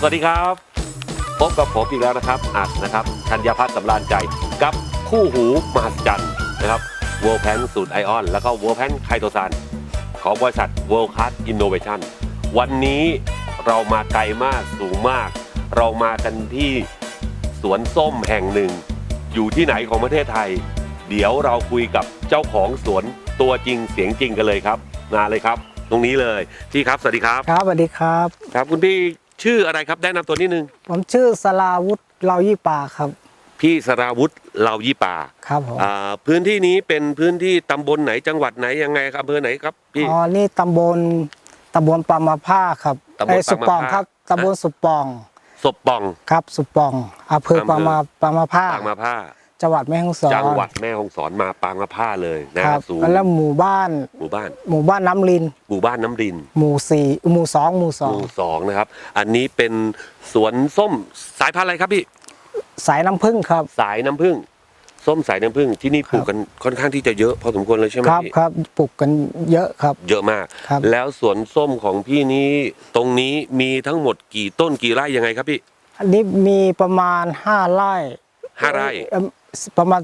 ครับสวัสดีครับ พบกับผมอีกแล้วนะครับอัดนะครับธัญพัฒน์สำราญใจกับคู่หูมหัศจรรย์นะครับเวิร์แพนสูตรไอออนแล้วก็เวิร์แพนไคโตซานของบริษัท World Class Innovation วันนี้เรามาไกลมากสูงมาก เรามากันที่สวนส้มแห่งหนึ่ง อยู่ที่ไหนของประเทศไทย เดี๋ยวเราคุยกับเจ้าของสวนตัวจริงเสียงจริงกันเลยครับมาเลยครับ ตรงนี้เลยพี่ครับสวัสดีครับ ครับสวัสดีครับ ครับคุณพี่ ชื่ออะไรครับแนะนำตัวนิดนึง ผมชื่อสลาวุฒิเลายี่ป่าครับ พี่สราวุธเหล่ายี่ป่าครับผมอ่าพื้นที่นี้เป็นพื้นที่ตำบลไหนจังหวัดไหนยังไงครับอำเภอไหนครับพี่ อ๋อนี่ตำบลตำบลปามาผ้าครับตำบลเอ้ยสุปองปามาผ้า ครับตำบลสุปองศพปอง ครับสุปองอำเภออำเภอ ปามาปามาผ้าปางมาผ้า จังหวัดแม่ฮ่องสอนจังหวัดแม่ฮ่องสอนมาปางมาผ้าเลยนะครับสูงแล้วหมู่บ้านหมู่บ้าน หมู่บ้านน้ำลิน หมู่บ้านน้ำดิน หมู่สี่หมู่สองหมู่สหองมู่สองนะครับ อันนี้เป็นสวนส้มสายพันธุ์อะไรครับพี่ สายน้ำผึ้งครับ สายน้ำผึ้งส้มสายน้ำผึ้งที่นี่ปลูกกันค่อนข้างที่จะเยอะพอสมควรเลยใช่ไหมครับพี่ครับปลูกกันเยอะครับ เยอะมากครับแล้วสวนส้มของพี่นี้ตรงนี้มีทั้งหมดกี่ต้นกี่ไร่ยังไงครับพี่อันนี้มีประมาณห้าไร่ห้าไร่เอิ่ม ประมาณ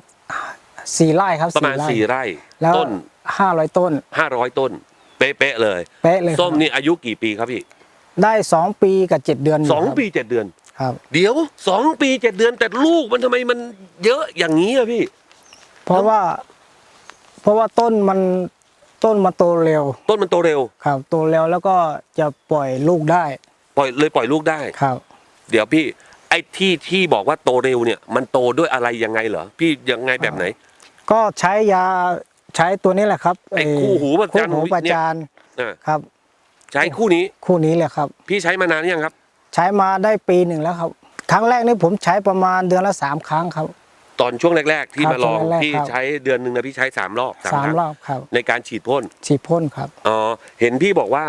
สี่ไร่ครับประมาณสี่ไร่แล้วต้นห้าร้อยต้นห้าร้อยต้น เป๊ะๆเลยเป๊ะเลยครับส้มนี่อายุกี่ปีครับพี่ได้สองปีกับเจ็ดเดือนยู่สองครับปีเจ็ดเดือนครับ เดี๋ยวสองปีเจ็ดเดือนแต่ลูกมันทำไมมันเยอะอย่างนี้อะพี่ เพราะว่า เพราะว่าต้นมันต้นมันโตเร็ว ต้นมันโตเร็วครับโตเร็วแล้วก็จะปล่อยลูกได้ ปล่อยเลยปล่อยลูกได้ครับ เดี๋ยวพี่ ไอ้ที่ที่บอกว่าโตเร็วเนี่ย มันโตด้วยอะไรยังไงเหรอพี่ยังไงแบบไหน ก็ใช้ยาใช้ตัวนี้แหละครับไอ้คู่หูประจันคู่หูประจานอ่าครับ ใช้คู่นี้คู่นี้แหละครับ พี่ใช้มานานหรือยังครับ ใช้มาได้ปีหนึ่งแล้วครับครั้งแรกนี่ผมใช้ประมาณเดือนละสามครั้งครับ ตอนช่วงแรก ๆ ที่ครับมาลองช่วงแรกๆพี่ครับใช้เดือนหนึ่งนะพี่ใช้สามรอบสามสามครั้งรอบครับ ในการฉีดพ่นฉีดพ่นครับอ๋อเห็นพี่บอกว่า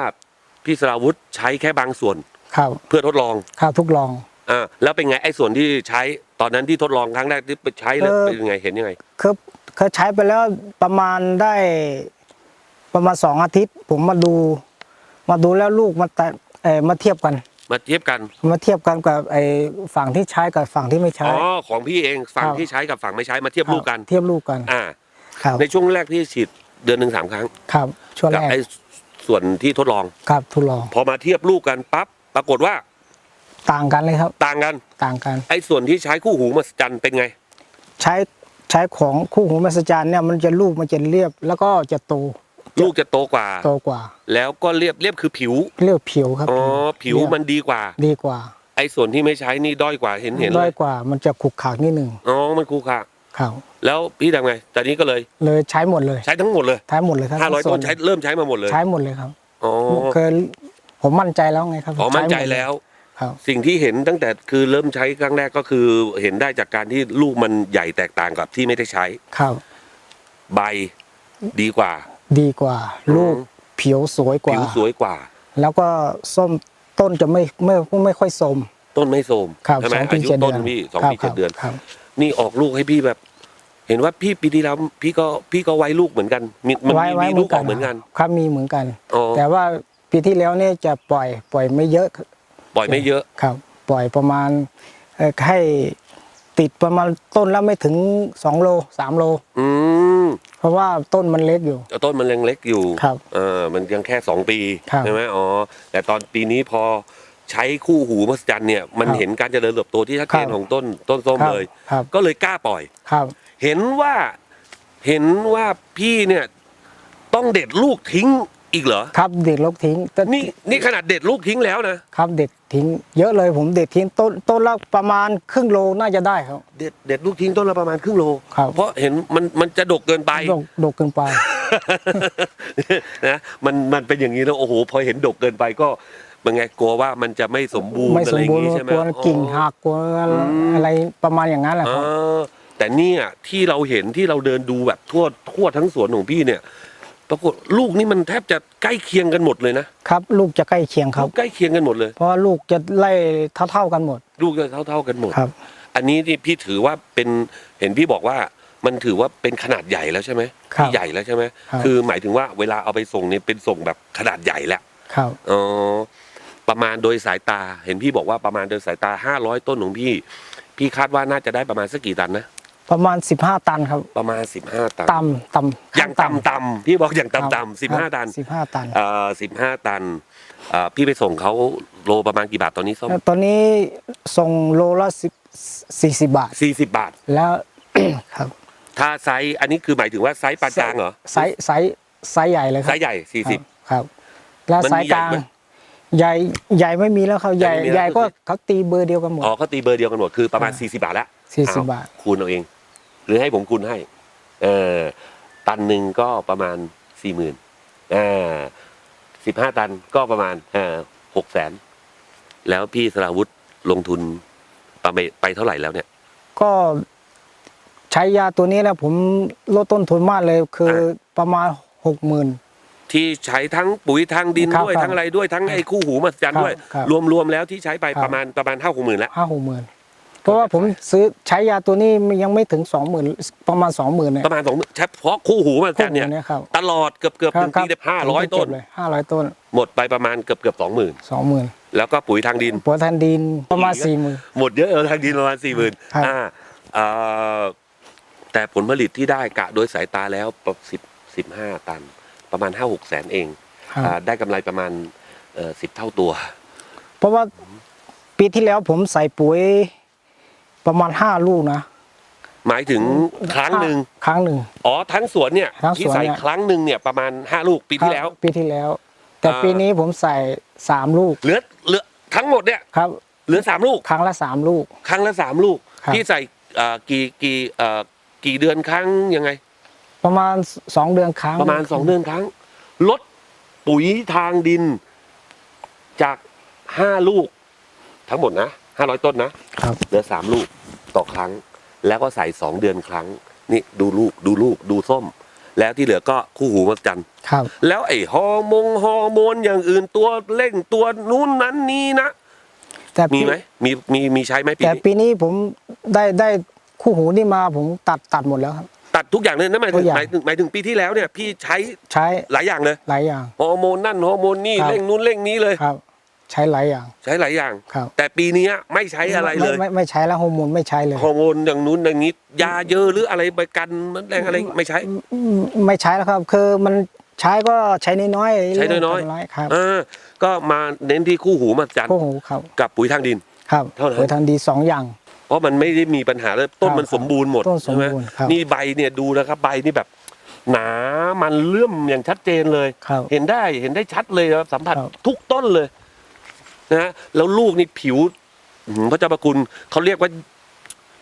พี่สราวุธใช้แค่บางส่วนครับ เพื่อทดลองครับทุกลอง อ่าแล้วเป็นไงไอ้ส่วนที่ใช้ตอนนั้นที่ทดลองครั้งแรกที่ไปใช้แล้วเออ เป็นยังไงเห็นยังไง คือเคยใช้ไปแล้วประมาณได้ ประมาณสองอาทิตย์ ผมมาดู มาดูแล้วลูกมาแตะเออมาเทียบกัน มาเทียบกันมาเทียบกันกับไอ้ฝั่งที่ใช้กับฝั่งที่ไม่ใช้ อ๋อของพี่เองฝั่งครับ ที่ใช้กับฝั่งไม่ใช้มาเทียบลูกกันครับเทียบลูกกัน อ่า ครับ ในช่วงแรกพี่ฉีดเดือนหนึ่งสามครั้ง ครับ ช่วงกัแรกไอ้ส่วนที่ทดลอง ครับทดลอง พอมาเทียบลูกกันปั๊บปรากฏว่า ต่างกันเลยครับ ต่างกัน ต่างกัน ไอ้ส่วนที่ใช้คู่หูมาจันเป็นไง ใช้ใช้ของคู่หูมหัศจรรย์เนี่ยมันจะลูกมันจะเรียบ แล้วก็จะโตลูกจะโตกว่า โตกว่า แล้วก็เรียบเรียบคือผิว เรียกผิวครับอ๋อผิวเรียบมันดีกว่า ดีกว่า ไอ้ส่วนที่ไม่ใช้นี่ด้อยกว่าเห็นเห็นเลด้อยยกว่า มันจะขรุกขากนิดหนึ่งอ๋อมันคูค่ะครับแล้วพี่ทำไงตอนนี้ก็เลย เลยใช้หมดเลย ใช้ทั้งหมดเลยใช้หมดเลยครับห้าร้อยส่ต้วนใช้เริ่มใช้มาหมดเลย ใช้หมดเลยครับอ๋อเคยผมมั่นใจแล้วไงครับ อ๋อ มั่นใจช้หดเยแล้ว ครับ สิ่งที่เห็นตั้งแต่คือเริ่มใช้ครั้งแรกก็คือ เห็นได้จากการที่ลูกมันใหญ่แตกต่างกับที่ไม่ได้ใช้ ครับ ใบดีกว่า ดีกว่า ลูกผิวสวยกว่า ผิวสวยกว่า แล้วก็ส้มต้นจะไม่ไม่ไม่ค่อยสมต้นไม่โทรมครับใช่ไหมสองอาปียุเจ็ดต้เดืนอนพี่สองครับปีเจ็ดเดือนครับนี่ออกลูกให้พี่แบบ เห็นว่าพี่ปีที่แล้วพี่ก็พี่ก็ไว้ลูกเหมือนกันมีมันไว้มีไว้มีลูกออกเหมือนกัน ครับมีเหมือนกันอ๋อแต่ว่าปีที่แล้วเนี่ยจะปล่อยปล่อยไม่เยอะ ปล่อยไม่เยอะครับ ปล่อยประมาณเอ่อให้ติดประมาณต้นละไม่ถึงสองโลสามโล อืมเพราะว่าต้นมันเล็กอยู่แต่ต้นมันยังเล็กอยู่ครับเออมันยังแค่สองปีครับใช่ไหมอ๋อแต่ตอนปีนี้พอใช้คู่หูมหัศจรรย์เนี่ยมันครับเห็นการเจริญเติบโตที่ชัดเจนครับของต้นต้นส้มครับเลยครับก็เลยกล้าปล่อยครับ เห็นว่าเห็นว่าพี่เนี่ยต้องเด็ดลูกทิ้ง อีกเหรอครับเด็ดลกทิ้งแต่นี่นี่ขนาดเด็ดลูกทิ้งแล้วนะ ครับเด็ดทิ้งเยอะเลยผมเด็ดทิ้งต้นต้นละประมาณครึ่งโลน่าจะได้ครับ เด็ดเด็ดลูกทิ้งต้นละประมาณครึ่งโล ครับ เพราะเห็นมันมันจะดกเกินไป ดกดกเกินไปนะมันมันเป็นอย่างนี้แล้วโอ้โหพอเห็นดกเกินไปก็เป็นไงกลัวว่ามันจะไม่สมบูรณ์ไม่อะสไรมอย่างบูรณ์นี้ใช่ไหมกลัวกิ่งอ๋อหักกลัวมอะไรประมาณอย่างนั้นแหละครับอ่าแต่เนี่ยที่เราเห็นที่เราเดินดูแบบทั่วทั่วทั้งสวนของพี่เนี่ย ปรากฏลูกนี่มันแทบจะใกล้เคียงกันหมดเลยนะครับ ลูกจะใกล้เคียงครัลูบกใกล้เคียงกันหมดเลย เพราะว่าลูกจะไล่เท่าๆกันหมด ลูกจะเท่า ๆกันหมด ครับ อันนี้ที่พี่ถือว่าเป็นเห็นพี่บอกว่ามันถือว่าเป็นขนาดใหญ่แล้วใช่ไหมครับที่ใหญ่แล้วใช่ไหมครับ คือหมายถึงว่าเวลาเอาไปส่งเนี่ยเป็นส่งแบบขนาดใหญ่แล้วครับ อ๋อประมาณโดยสายตา เห็นพี่บอกว่าประมาณโดยสายตาห้าร้อยต้นของพี่ พี่คาดว่าน่าจะได้ประมาณสักกี่ตันนะ ประมาณสิบห้าตันครับประมาณสิบห้าตันต่ำต่ำอย่างต่ำต่ำพี่บอกอย่างต่ำต่ำสิบห้าตันสิบห้าตันเอ่อสิบห้าตันเอ่อพี่ไปส่งเขาโลประมาณกี่บาทตอนนี้ส้มแล้วตอนนี้ส่งโลละสิบสี่สิบบาทสี่สิบบาท แล้วครับถ้าไซส์อันนี้คือหมายถึงว่าไซส์ปานกลางเหรอไซส์ไซส์ไซส์ใหญ่เลยคไซรับส์ใหญ่สี่สิบครับ แล้วมันไซมีส์กลางใหญ่ไหมใหญ่ใหญ่ไม่มีแล้วครับใหญ่ใหญ่ไม่มีแล้วใหญ่ก็คือเขาตีเบอร์เดียวกันหมดอ๋อเขาตีเบอร์เดียวกันหมดคือประมาณอ่าสี่สิบาทละ40เอบาทคูณเอาเอง หรือให้ผมคูณให้เออตันหนึ่งก็ประมาณสี่หมื่นอ่าสิบห้าตันก็ประมาณเออหกแสนแล้วพี่สราวุธลงทุนประมาณไปเท่าไหร่แล้วเนี่ย ก็ใช้ยาตัวนี้แล้วผมลดต้นทุนมากเลยคืออาประมาณหกหมื่น ที่ใช้ทั้งปุ๋ยทั้งดินครับด้วยครับทั้งอะไรด้วยทั้งไอ้คู่หูมหัศจรรย์ครับด้วยครับรวมๆแล้วที่ใช้ไปครับ ประมาณประมาณห้าหกหมื่นแล้วห้าหกหมื่น เพราะว่าผมซื้อใช้ยาตัวนี้ยังไม่ถึงสองหมื่นประมาณสองหมื่นเนี่ยประมาณสองเฉพาะคู่หูมหัศจรรย์เนี่ยเนี่ยครับตลอดเกือบเกือบคหรันึ่งปีได้ห้าร้อยต้นห้าร้อยต้น หมดไปประมาณเกือบเกือบสองหมื่นสองหมื่นแล้วก็ปุ๋ยทางดินปัวทันดินประมาณสี่หมื่นหมดเยอะเออทางดินประมาณสี่หมื่นครับอ่าเอ่อแต่ผลผลิตที่ได้กะโดยสายตาแล้วสิบสิบห้าตัน ประมาณห้าหกแสนเองครับอ่าได้กำไรประมาณเอ่อสิบเท่าตัว เพราะว่าปีที่แล้วผมใส่ปุ๋ย ประมาณห้าลูกนะ หมายถึงครั้งหนึ่งครั้งหนึ่ง อ๋อทั้งสวนเนี่ยทั้งสวนที่ใส่เนี่ย ครั้งหนึ่งเนี่ยประมาณห้าลูกปีที่แล้วครับปีที่แล้ว แต่อ่า ปีนี้ผมใส่สามลูกเหลือเหลือทั้งหมดเนี่ยครับ เหลือสามลูก ครั้งละสามลูก ครั้งละสามลูก ครับ ที่ใส่เอ่อกี่กี่เอ่อกี่เดือนครั้งยังไง ประมาณสองเดือนครั้งประมาณสองเดือนครั้ง ลดปุ๋ยทางดินจากห้าลูก ทั้งหมดนะห้าร้อยต้นนะครับ เหลือสามลูก ต่อครั้ง แล้วก็ใส่สองเดือนครั้ง นี่ดูลูกดูลูกดูส้ม แล้วที่เหลือก็คู่หูมาจันทร์ครับ แล้วไอ้ฮอร์โมงฮอร์โมนอย่างอื่นตัวเร่งตัวนู้นนั้นนี้นะ แต่มีปีไหมมีมีมีใช้ไหมปีแต่นี้ปีนี้ผมได้ได้คู่หูนี่มาผมตัดตัดหมดแล้วครับ ตัดทุกอย่างเลยนะหมายทุถึงกอย่าง หมายถึงหมายถึงปีที่แล้วเนี่ยพี่ใช้ใช้หลายอย่างเลย หลายอย่าง ฮอร์โมนนั่นฮอร์โมนนี่ครับ เร่งนู้นเร่งนี้เลย ครับ ใช้หลายอย่าง ใช้หลายอย่าง ครับ แต่ปีเนี้ยไม่ใช้อะไรเลยม่ไม่ไม่ใช้แล้วฮอร์โมนไม่ใช้เลยฮอร์โมนอย่างนู้นอย่างนี้ ยาเยอะหรืออะไรไปกันมันแรงอะไรไม่ใช้อืมไม่ใช้แล้วครับ คือมันใช้ก็ใช้น้อยๆใช้น้อยๆเรื่งครับเออก็มาเน้นที่คู่หูมาจันทร์คู่หูครับกับปุ๋ยทางดิน ครับเท่านั้นโดยทันดีสองอย่างเพราะมันไม่ได้มีปัญหาเลยต้นครับมันสมบูรณ์หมดต้นสมใช่ไหมบูรณ์ครับนี่ใบเนี่ยดูนะครับใบนี่แบบหนา มันเลื่อมอย่างชัดเจนเลยครับเห็นได้เห็นได้ชัดเลยครับสัมผัสครับทุกต้นเลย นะฮะแล้วลูกนี่ผิวอื้อหือพระเจ้าประคุณเขาเรียกว่า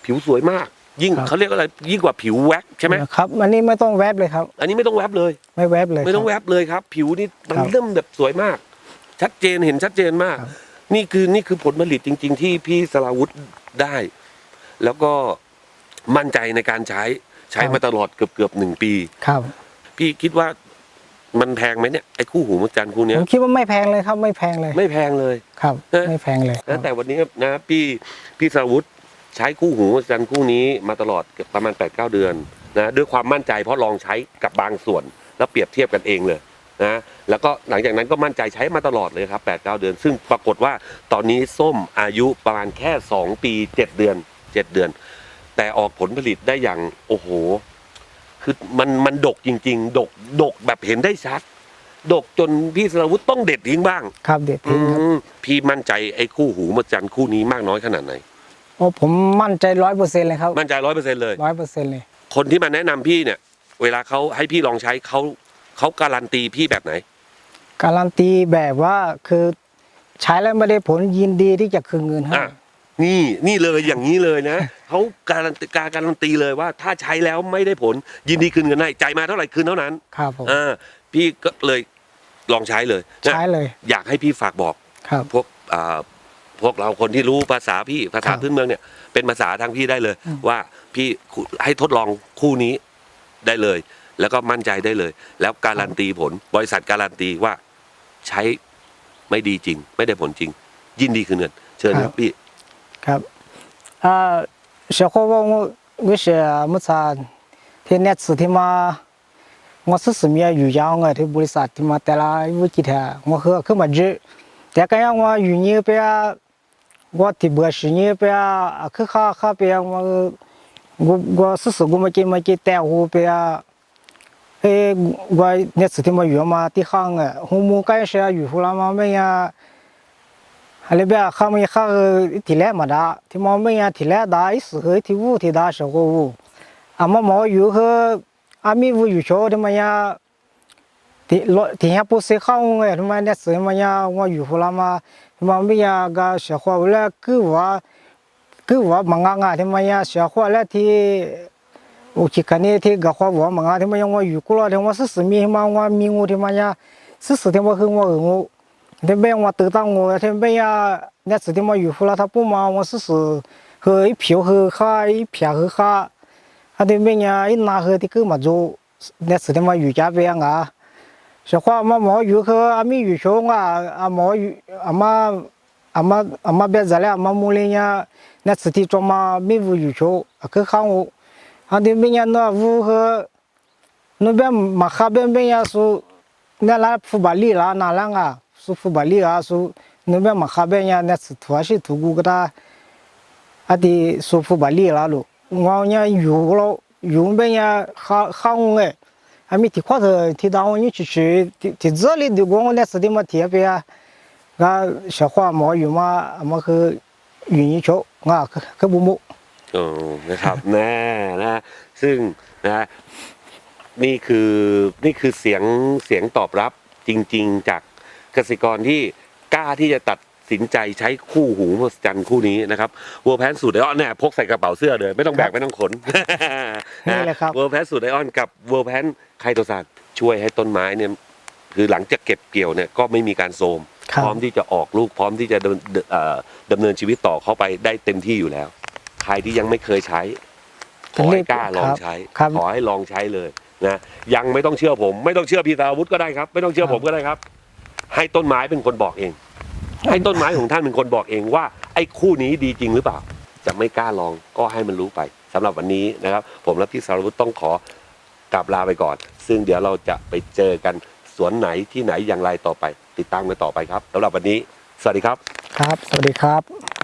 ผิวสวยมาก ยิ่งเขาเรียกว่าอะไรยิ่งกว่าผิวแว็กซ์ใช่ไหมครับอันนี้ไม่ต้องแวบเลยครับ อันนี้ไม่ต้องแวบเลย ไม่แวบเลย ไม่ต้องคแวรับบเลยครับ ผิวนี่มันครับเริ่มแบบสวยมาก ชัดเจนเห็นชัดเจนมากครับนี่คือนี่คือผลผลิตจริง ๆ ที่พี่สราวุธได้ แล้วก็มั่นใจในการใช้ใช้มาตลอดเกือบเกือบหนึ่งปีครับ พี่คิดว่า มันแพงไหมเนี่ยไอ้คู่หูมดจันทร์คู่เนี้ผยมคิดว่าไม่แพงเลยครับไม่แพงเลยไม่แพงเลย ครับ เอ๊ะ ไม่แพงเลยครันะบแต่วันนี้นะพี่พี่สราวุธใช้คู่หูมดจันทร์คู่นี้มาตลอดเกือบประมาณ8ปดเเดือนนะด้วยความมั่นใจเพราะลองใช้กับบางส่วน แล้วเปรียบเทียบกันเองเลยนะแล้วก็หลังจากนั้นก็มั่นใจใช้มาตลอดเลยครับ8ปดเเดือน ซึ่งปรากฏว่าตอนนี้ส้มอายุประมาณแค่ 2 ปี 7 เดือน 7 เดือน แต่ออกผลผลิตได้อย่างโอ้โห คือมันมันดกจริง ๆ ดกดกแบบเห็นได้ชัด ดกจนพี่สราวุธต้องเด็ดทิ้งบ้างครับเด็ดทิ้งครับอืมพี่มั่นใจไอ้คู่หูมดจันทร์คู่นี้มากน้อยขนาดไหน โอ้ผมมั่นใจร้อยเปอร์เซ็นต์เลยครับมั่นใจร้อยเปอร์เซ็นต์เลย ร้อยเปอร์เซ็นต์เลย คนที่มาแนะนำพี่เนี่ย เวลาเขาให้พี่ลองใช้เขาเขาการันตีพี่แบบไหน การันตีแบบว่าคือใช้แล้วไม่ได้ผลยินดีที่จะคืนเงินให้ อะ นี่นี่เลยอย่างนี้เลยนะเขาการันตีการการันตีเลยว่า ถ้าใช้แล้วไม่ได้ผลยินดีคืนเงินให้จ่ายมาเท่าไหร่คืนเท่านั้นครับผมอ่าพี่ก็เลยลองใช้เลยนะใช้เลย อยากให้พี่ฝากบอกครับพวกอ่าพวกเราคนที่รู้ภาษาพี่ภาษาครับพื้นเมืองเนี่ย เป็นภาษาทางพี่ได้เลยอืมว่าพี่ให้ทดลองคู่นี้ได้เลย แล้วก็มั่นใจได้เลย แล้วการันตีผล บริษัทการันตีว่าใช้ไม่ดีจริง ไม่ได้ผลจริง ยินดีคืนเงิน เชิญครับพี่ ครับเชื่อว่าว่าวิเชียมุชาเที่เนี่ยสุดที่มางอสุดสมีอยู่ยาวเงที่บริษัทที่มาแต่ละวิจิตรงอเฮือขึ้นมาเยอะแต่ก็ยังว่าอยู่นี่เปียว่าที่เบื่อสินี่เปียคือข้าข้าเปียว่ากูกูสุดสุกูมากินมากินแต่หูเปียเอ้ว่าเนี่ยสุดที่มาอยู่มาที่ข้างเงหูมูใกล้เชียอยู่หัวละมาไม่ยา อะไรแบบข้ามีข้าที่แรกมาท่าที่มองไม่ยังที่แรกท่าอีสือที่วูที่ท่าสกูวูอามาหมออยู่คืออามีวูอยู่ชว์ที่มันยังที่รถที่เฮปุเสข้าวเงี้ยที่มันเนี่ยสือมันยังว่าอยู่พลามาที่มันไม่ยังก็สียควแล้วคืว่าคืว่ามังงะที่มันยังสียควแล้วที่โอเคกันนี่ที่กับความว่ามังงาที่มันยังว่าอยู่กูรอที่ว่าสื่มีมันว่ามีงูที่มันยังสื่ที่ว่าคือว่างู 他没有我得到我，他没呀，那指定嘛有福了，他不忙，我试试喝一瓢喝喝一瓢喝喝，他的没呀，一拿喝的够嘛就，那指定嘛有加班啊。说话嘛没有喝，阿没有穷啊，阿没有阿妈阿妈阿妈别热了，阿摸木林呀，那指定做嘛没无有穷，阿去喊我，他的没呀那五喝，那边嘛哈边边呀说，那来铺把力了，哪能啊？ สุฟุบาลีอาสุนุเบมาคาเบียเนี่ยสุทวาชิทุกูกตาอาทิสุฟุบาลีลาลูงาเนี่ยอยู่แล้วอยู่เบียข้าข้างเออามีที่ข้อเธอที่ดาวนี่ชิชิที่ที่เจอเลยดูกงเนี่ยสุดที่มาเทียบไะก็ชาวาหมออยู่มมาคืออยู่นี่โชงาคือบุมุโอนะครับแน่นะ ซึ่งนะนี่คือนี่คือเสียงเสียงตอบรับจริง ๆ จาก เกษตรกรที่กล้าที่จะตัดสินใจใช้คู่หูมหัศจรรย์คู่นี้นะครับวัวแพนสูตรไอออนเนี่ยพกใส่กระเป๋าเสื้อเลย ไม่ต้องแบกไม่ต้องขนนี่แหละครับ วัวแพนสูตรไอออนกับวัวแพนไคโตซานช่วยให้ต้นไม้เนี่ยคือหลังจากเก็บเกี่ยวเนี่ยก็ไม่มีการโทรมครับพร้อมที่จะออกลูกพร้อมที่จะดำเอ่อดำเนินชีวิตต่อเข้าไปได้เต็มที่อยู่แล้ว ใครที่ยังไม่เคยใช้ขอให้กล้าลองใช้ครับ ขอให้ลองใช้เลยนะยังไม่ต้องเชื่อผม ไม่ต้องเชื่อพี่สาวุธก็ได้ครับ ไม่ต้องเชื่อครับผมก็ได้ครับ ให้ต้นไม้เป็นคนบอกเอง ให้ต้นไม้ของท่านเป็นคนบอกเองว่า ไอ้คู่นี้ดีจริงหรือเปล่า จะไม่กล้าลองก็ให้มันรู้ไปสำหรับวันนี้นะครับ ผมและพี่สารวุฒิต้องขอกลับลาไปก่อน ซึ่งเดี๋ยวเราจะไปเจอกันสวนไหนที่ไหนอย่างไรต่อไป ติดตามกันต่อไปครับสำหรับวันนี้ สวัสดีครับ ครับ สวัสดีครับ